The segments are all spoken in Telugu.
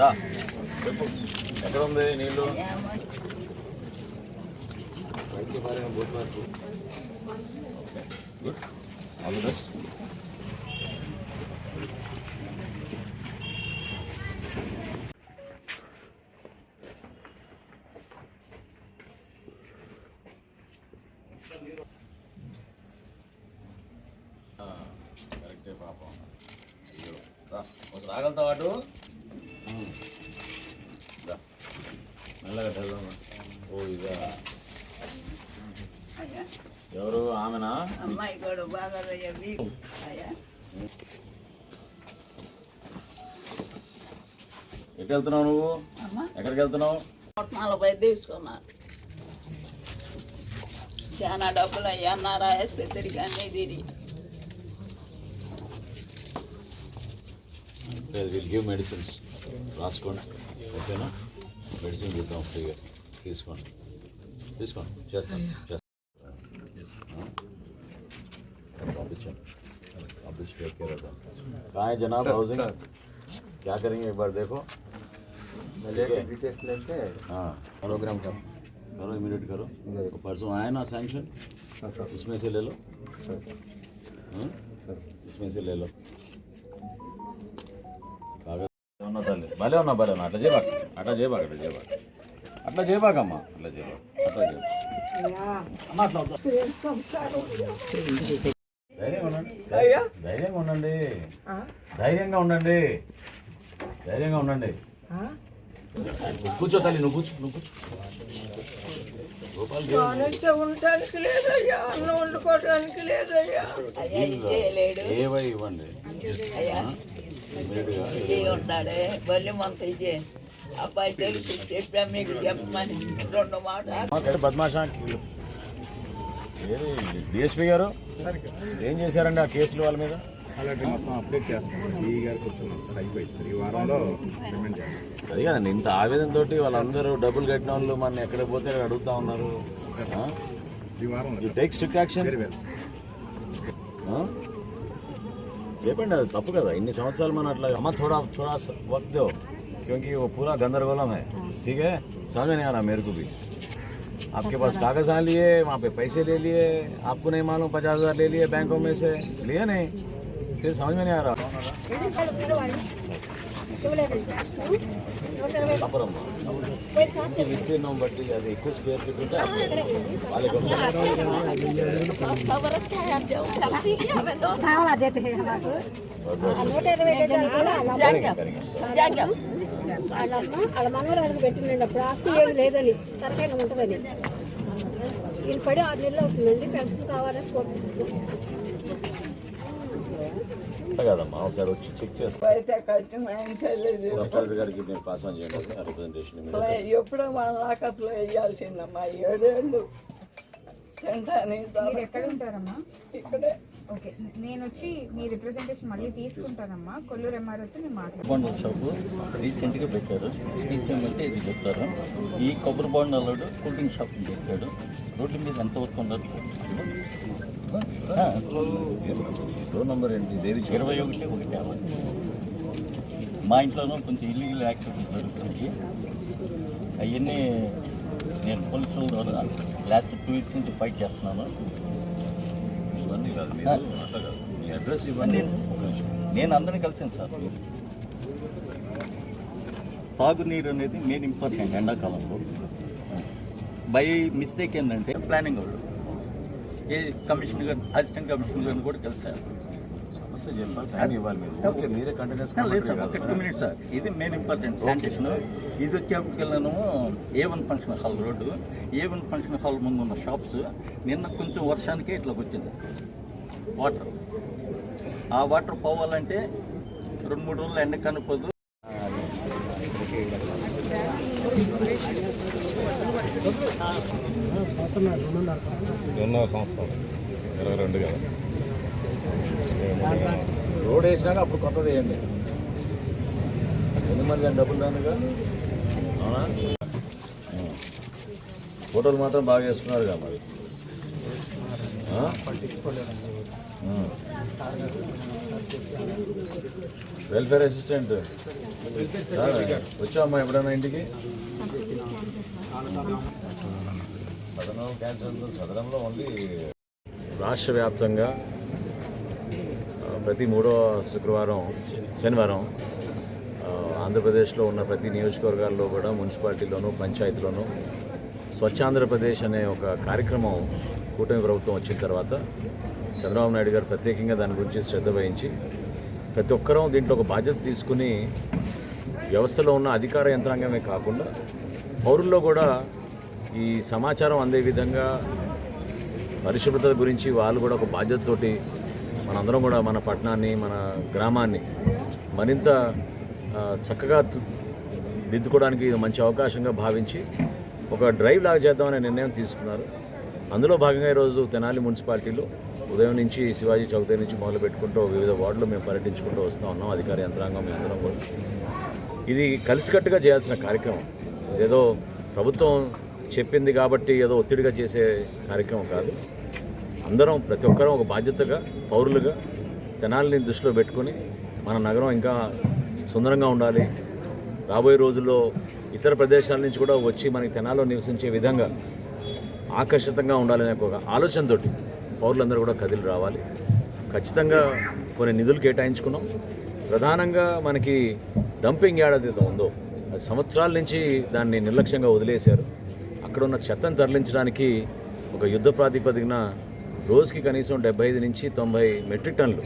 రా. చెప్పు. ఎక్కడ ఉంది నీళ్ళు? గుడ్. ఆల్ మెల్లగా ఓ ఇదా. ఎవరు? ఆమెనా? అమ్మాయి కూడా బాగా మీకు అయ్యా. ఎటు వెళ్తున్నావు నువ్వు? అమ్మ. ఎక్కడికి వెళ్తున్నావు నలభై తీసుకున్నారు చాలా డబ్బులు అయ్యా అన్నారు ఆసుపత్రికి అన్నీ తిరిగి. విల్ గివ్ మెడిసిన్స్ రాసుకోండి ఓకేనా మెడిసిన్ ఇద్దాం ఫ్రీగా తీసుకోండి తీసుకోండి చేస్తాను చేస్తాను పంపించండి పంపించి టేక్ కేర్ అవుతాం कहाँ है जनाब हाउसिंग क्या करेंगे एक बार देखो डिटेल्स लेके हाँ प्रोग्राम का करो इमीडिएट करो परसों आया ना सैंक्शन हाँ सर उसमें से ले लो सर हाँ? सर इसमें से ले लो ఉన్నా తల్లి. భలే ఉన్నా భలే ఉన్నా. అట్లా చేయబాక. అట్లా చేయబాక అట్లా చేయబాక. అట్లా చేయబాకమ్మా. అట్లా చేయబాక. అట్లా చేయబాక. ధైర్యంగా ఉండండి. ధైర్యంగా ఉండండి. ధైర్యంగా ఉండండి. ధైర్యంగా ఉండండి. కూర్చో తల్లి నువ్వు కూర్చో నువ్వు కూర్చో. ఉండటానికి లేదయ్యా. అన్నం వండుకోవడానికి లేదయ్యా. ఏవై ఇవ్వండి. ఇదే మంత ఇచ్చే అబ్బాయి తెలిసి చెప్పా మీకు చెప్పమని రెండు మాట బద్మాషా డిఎస్పీ గారు? ఏం చేశారండి ఆ కేసులు వాళ్ళ మీద? అలాంటి మొత్తం అప్డేట్ చేస్తాం. ఈ గారికి కూర్చున్నాం సార్ అయిపోయింది సార్. ఈ వారంలో పేమెంట్ చేస్తాం. అది కదండి ఇంత ఆవేదన తోటి వాళ్ళందరూ డబ్బులు కట్టిన వాళ్ళు మన ఎక్కడ పోతే అడుగుతా ఉన్నారు. ఈ వారం యూ టేక్ స్ట్రిక్ట్ యాక్షన్ చెప్పండి అది తప్పు కదా ఇన్ని సంవత్సరాలు మనం అట్లా అమ్మ थोड़ा थोड़ा वक्त दो क्योंकि वो पूरा गंदरगोलम है ठीक है समझ में नहीं आ रहा मेरे को भी आपके पास कागज आ लिए वहाँ पे पैसे ले लिए आपको नहीं मालूम पचास हजार ले लिए बैंकों में से लिए नहीं फिर समझ में नहीं आ रहा అప్పుడమ్మా విస్తీర్ణం బట్టి వాళ్ళ మనవరాలకు పెట్టినండి అప్పుడు ఆస్తి ఏమి లేదని తరగతి ఉంటుందని ఈయన పడి ఆరు నెలలు అవుతుందండి పెన్షన్ కావాలని కోరుకుంటున్నాను అంతే కదమ్మా ఒకసారి వచ్చి చెక్ సబ్సిడీ గారికి మీరు పాస్ ఆన్ చేయండి రిప్రజెంటేషన్ ఎప్పుడో మన లాకప్లో వేయాల్సిందమ్మా ఏడేళ్ళు. మీరు ఎక్కడ ఉంటారమ్మా? ఇక్కడే. ఓకే నేను వచ్చి మీ రిప్రజెంటేషన్ మళ్ళీ తీసుకుంటానమ్మా. కొల్లూరు ఎంఆర్ఓతో నేను మాట్లాడతాను. బాండల్ షాపు రీసెంట్గా పెట్టారు. అంటే ఇది చెప్తారు. ఈ కొబ్బరి బాండ్ అల్లుడు కూల్ డ్రింక్ షాప్ పెట్టాడు రోడ్ల మీద ఎంతవరకు ఉన్నారు ఆ, డోర్ నంబర్ ఏంటి? దేవి ఇరవై ఒకటి ఒకటి యాభై మా ఇంట్లోనూ కొంచెం ఇల్లీగల్ యాక్టివిటీస్ జరుగుతుంది అవన్నీ నేను పోలీసుల ద్వారా లాస్ట్ టూ వీక్స్ నుంచి ఫైట్ చేస్తున్నాను. ఇవన్నీ కాదు మీరు అట్లా కాదు. మీ అడ్రస్ ఇవ్వండి. నేను అందరినీ కలిసాను సార్. తాగునీరు అనేది మెయిన్ ఇంపార్టెంట్ ఎండాకాలంలో. బై మిస్టేక్ ఏంటంటే ప్లానింగ్ వాళ్ళు. ఏ కమిషనర్ అసిస్టెంట్ కమిషనర్ కూడా కలిసారు సమస్య చెప్పాలి టైం ఇవ్వాలి మీరు. ఓకే. మీరే కంటిన్యూస్ లేదు సార్ ఒక టూ మినిట్స్ సార్. ఇది మెయిన్ ఇంపార్టెంట్ శానిటేషన్ ఇది వచ్చేకెళ్ళాను A one function hall road. A one function hall ముందు ఉన్న షాప్స్ నిన్న కొంచెం వర్షానికి ఇట్లా వచ్చింది. వాటర్ ఆ వాటర్ పోవాలంటే రెండు మూడు రోజులు ఎండ కనిపోదు ఎన్నో సంవత్సరం ఇరవై రెండు కదా. రోడ్ వేసినాక అప్పుడు కొత్తది వేయండి. ఎన్ని మంది డబ్బులు దానిగా అవునా? ఫోటోలు మాత్రం బాగా వేసుకున్నారుగా మరి. ఆ? ఆ. Welfare assistant. వచ్చామ్మా ఎప్పుడైనా ఇంటికి? సదనం క్యాన్సర్ సదనంలో ఓన్లీ రాష్ట్ర వ్యాప్తంగా ప్రతి మూడో శుక్రవారం శనివారం ఆంధ్రప్రదేశ్లో ఉన్న ప్రతి నియోజకవర్గాల్లో కూడా మున్సిపాలిటీలోనూ పంచాయతీలోనూ స్వచ్ఛాంధ్రప్రదేశ్ అనే ఒక కార్యక్రమం కూటమి ప్రభుత్వం వచ్చిన తర్వాత చంద్రబాబు నాయుడు గారు ప్రత్యేకంగా దాని గురించి శ్రద్ధ వహించి ప్రతి ఒక్కరూ దీంట్లో ఒక బాధ్యత తీసుకుని వ్యవస్థలో ఉన్న అధికార యంత్రాంగమే కాకుండా పౌరుల్లో కూడా ఈ సమాచారం అందే విధంగా పరిశుభ్రత గురించి వాళ్ళు కూడా ఒక బాధ్యతతోటి మనందరం కూడా మన పట్టణాన్ని మన గ్రామాన్ని మరింత చక్కగా దిద్దుకోవడానికి ఇది మంచి అవకాశంగా భావించి ఒక డ్రైవ్ లాగా చేద్దామనే నిర్ణయం తీసుకున్నారు. అందులో భాగంగా ఈరోజు తెనాలి మున్సిపాలిటీలో ఉదయం నుంచి శివాజీ చౌక్ దగ్గర నుంచి మొదలు పెట్టుకుంటూ వివిధ వార్డులు మేము పర్యటించుకుంటూ వస్తూ ఉన్నాం అధికార యంత్రాంగం మేము అందరం కూడా ఇది కలిసికట్టుగా చేయాల్సిన కార్యక్రమం. ఏదో ప్రభుత్వం చెప్పింది కాబట్టి ఏదో ఒత్తిడిగా చేసే కార్యక్రమం కాదు. అందరం ప్రతి ఒక్కరం ఒక బాధ్యతగా పౌరులుగా జనాల్ని దృష్టిలో పెట్టుకొని మన నగరం ఇంకా సుందరంగా ఉండాలి. రాబోయే రోజుల్లో ఇతర ప్రదేశాల నుంచి కూడా వచ్చి మనకి తెనాల్లో నివసించే విధంగా ఆకర్షితంగా ఉండాలనే ఒక ఆలోచనతోటి పౌరులందరూ కూడా కదిలి రావాలి. ఖచ్చితంగా కొన్ని నిధులు కేటాయించుకున్నాం. ప్రధానంగా మనకి డంపింగ్ యార్డ్ ఏదైతే ఉందో సంవత్సరాల నుంచి దాన్ని నిర్లక్ష్యంగా వదిలేశారు. అక్కడ ఉన్న చెత్తను తరలించడానికి ఒక యుద్ధ ప్రాతిపదికన రోజుకి కనీసం డెబ్బై ఐదు నుంచి తొంభై మెట్రిక్ టన్నులు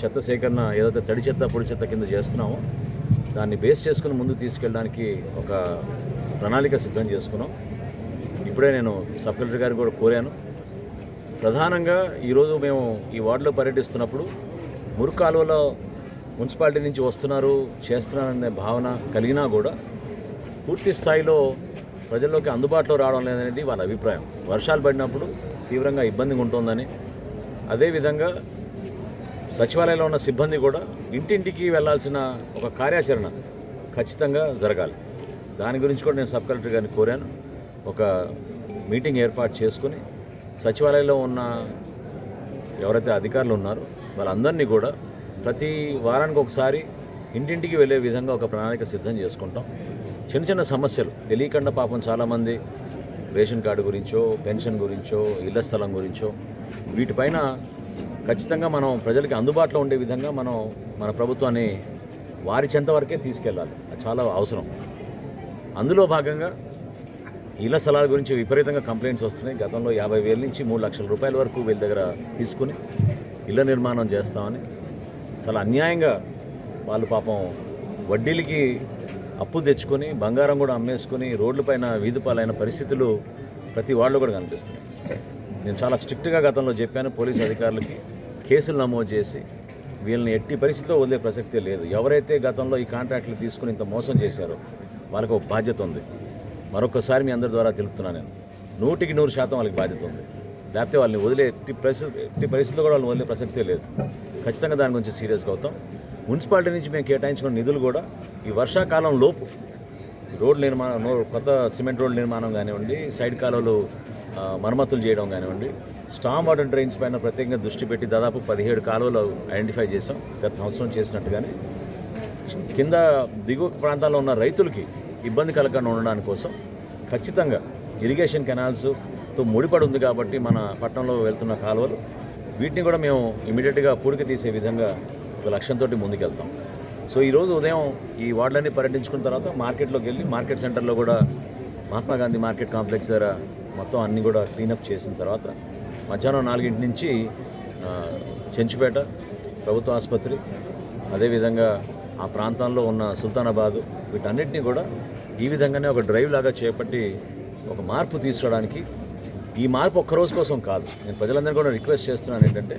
చెత్త సేకరణ ఏదైతే తడి చెత్త పొడి చెత్త కింద చేస్తున్నామో దాన్ని బేస్ చేసుకుని ముందు తీసుకెళ్ళడానికి ఒక ప్రణాళిక సిద్ధం చేసుకున్నాం. ఇప్పుడే నేను సబ్ కలెక్టర్ గారికి కూడా కోరాను. ప్రధానంగా ఈరోజు మేము ఈ వార్డులో పర్యటిస్తున్నప్పుడు మురుకాలువలో మున్సిపాలిటీ నుంచి వస్తున్నారు చేస్తున్నారనే భావన కలిగినా కూడా పూర్తి స్థాయిలో ప్రజల్లోకి అందుబాటులో రావడం లేదనేది వాళ్ళ అభిప్రాయం. వర్షాలు పడినప్పుడు తీవ్రంగా ఇబ్బందిగా ఉంటుందని అదేవిధంగా సచివాలయంలో ఉన్న సిబ్బంది కూడా ఇంటింటికి వెళ్ళాల్సిన ఒక కార్యాచరణ ఖచ్చితంగా జరగాలి. దాని గురించి కూడా నేను సబ్ కలెక్టర్ గారిని కోరాను. ఒక మీటింగ్ ఏర్పాటు చేసుకుని సచివాలయంలో ఉన్న ఎవరైతే అధికారులు ఉన్నారో వాళ్ళందరినీ కూడా ప్రతి వారానికి ఒకసారి ఇంటింటికి వెళ్ళే విధంగా ఒక ప్రణాళిక సిద్ధం చేసుకుంటాం. చిన్న చిన్న సమస్యలు తెలియకుండా పాపం చాలామంది రేషన్ కార్డు గురించో పెన్షన్ గురించో ఇళ్ళ స్థలం గురించో వీటిపైన ఖచ్చితంగా మనం ప్రజలకి అందుబాటులో ఉండే విధంగా మనం మన ప్రభుత్వాన్ని వారి చెంత వరకే తీసుకెళ్ళాలి. అది చాలా అవసరం. అందులో భాగంగా ఇళ్ళ స్థలాల గురించి విపరీతంగా కంప్లైంట్స్ వస్తున్నాయి. గతంలో యాభై వేల నుంచి మూడు లక్షల రూపాయల వరకు వీళ్ళ దగ్గర తీసుకుని ఇళ్ళ నిర్మాణం చేస్తామని చాలా అన్యాయంగా వాళ్ళు పాపం వడ్డీలకి అప్పు తెచ్చుకొని బంగారం కూడా అమ్మేసుకొని రోడ్లపైన వీధి పాలైన పరిస్థితులు ప్రతి వాళ్ళు కూడా కనిపిస్తున్నాయి. నేను చాలా స్ట్రిక్ట్గా గతంలో చెప్పాను పోలీస్ అధికారులకి కేసులు నమోదు చేసి వీళ్ళని ఎట్టి పరిస్థితిలో వదిలే ప్రసక్తే లేదు. ఎవరైతే గతంలో ఈ కాంట్రాక్ట్లు తీసుకుని ఇంత మోసం చేశారో వాళ్ళకి ఒక బాధ్యత ఉంది. మరొకసారి మీ అందరి ద్వారా తెలుపుతున్నాను నేను. నూటికి నూరు శాతం వాళ్ళకి బాధ్యత ఉంది. లేకపోతే వాళ్ళని వదిలే ఎట్టి పరిస్థితి ఎట్టి పరిస్థితుల్లో కూడా వాళ్ళని వదిలే ప్రసక్తే లేదు. ఖచ్చితంగా దాని గురించి సీరియస్గా అవుతాం మున్సిపాలిటీ నుంచి మేము కేటాయించుకున్న నిధులు కూడా ఈ వర్షాకాలం లోపు రోడ్ నిర్మాణం కొత్త సిమెంట్ రోడ్ నిర్మాణం కానివ్వండి సైడ్ కాలువలు మరమ్మతులు చేయడం కానివ్వండి స్టామ్ వాటర్ డ్రైన్స్ పైన ప్రత్యేకంగా దృష్టి పెట్టి దాదాపు పదిహేడు కాలువలు ఐడెంటిఫై చేసాం గత సంవత్సరం చేసినట్టుగానే. కింద దిగువ ప్రాంతాల్లో ఉన్న రైతులకి ఇబ్బంది కలగకుండా ఉండడానికి కోసం ఖచ్చితంగా ఇరిగేషన్ కెనాల్స్ తో ముడిపడి ఉంది కాబట్టి మన పట్టణంలో వెళ్తున్న కాలువలు. వీటిని కూడా మేము ఇమీడియట్గా పూడిక తీసే విధంగా ఒక లక్ష్యంతో ముందుకెళ్తాం. సో ఈరోజు ఉదయం ఈ వార్డులన్నీ పర్యటించుకున్న తర్వాత మార్కెట్లోకి వెళ్ళి మార్కెట్ సెంటర్లో కూడా మహాత్మా గాంధీ మార్కెట్ కాంప్లెక్స్ దగ్గర మొత్తం అన్నీ కూడా క్లీనప్ చేసిన తర్వాత మధ్యాహ్నం నాలుగింటి నుంచి చెంచుపేట ప్రభుత్వ ఆసుపత్రి అదేవిధంగా ఆ ప్రాంతంలో ఉన్న సుల్తానాబాదు వీటన్నిటిని కూడా ఈ విధంగానే ఒక డ్రైవ్ లాగా చేపట్టి ఒక మార్పు తీసుకోవడానికి ఈ మార్పు ఒక్క రోజు కోసం కాదు. నేను ప్రజలందరూ కూడా రిక్వెస్ట్ చేస్తున్నాను ఏంటంటే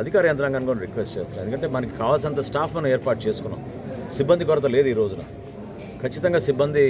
అధికార యంత్రాంగాన్ని కూడా రిక్వెస్ట్ చేస్తున్నాను. ఎందుకంటే మనకి కావాల్సినంత స్టాఫ్ మనం ఏర్పాటు చేసుకున్నాం. సిబ్బంది కొరత లేదు ఈ రోజున. ఖచ్చితంగా సిబ్బంది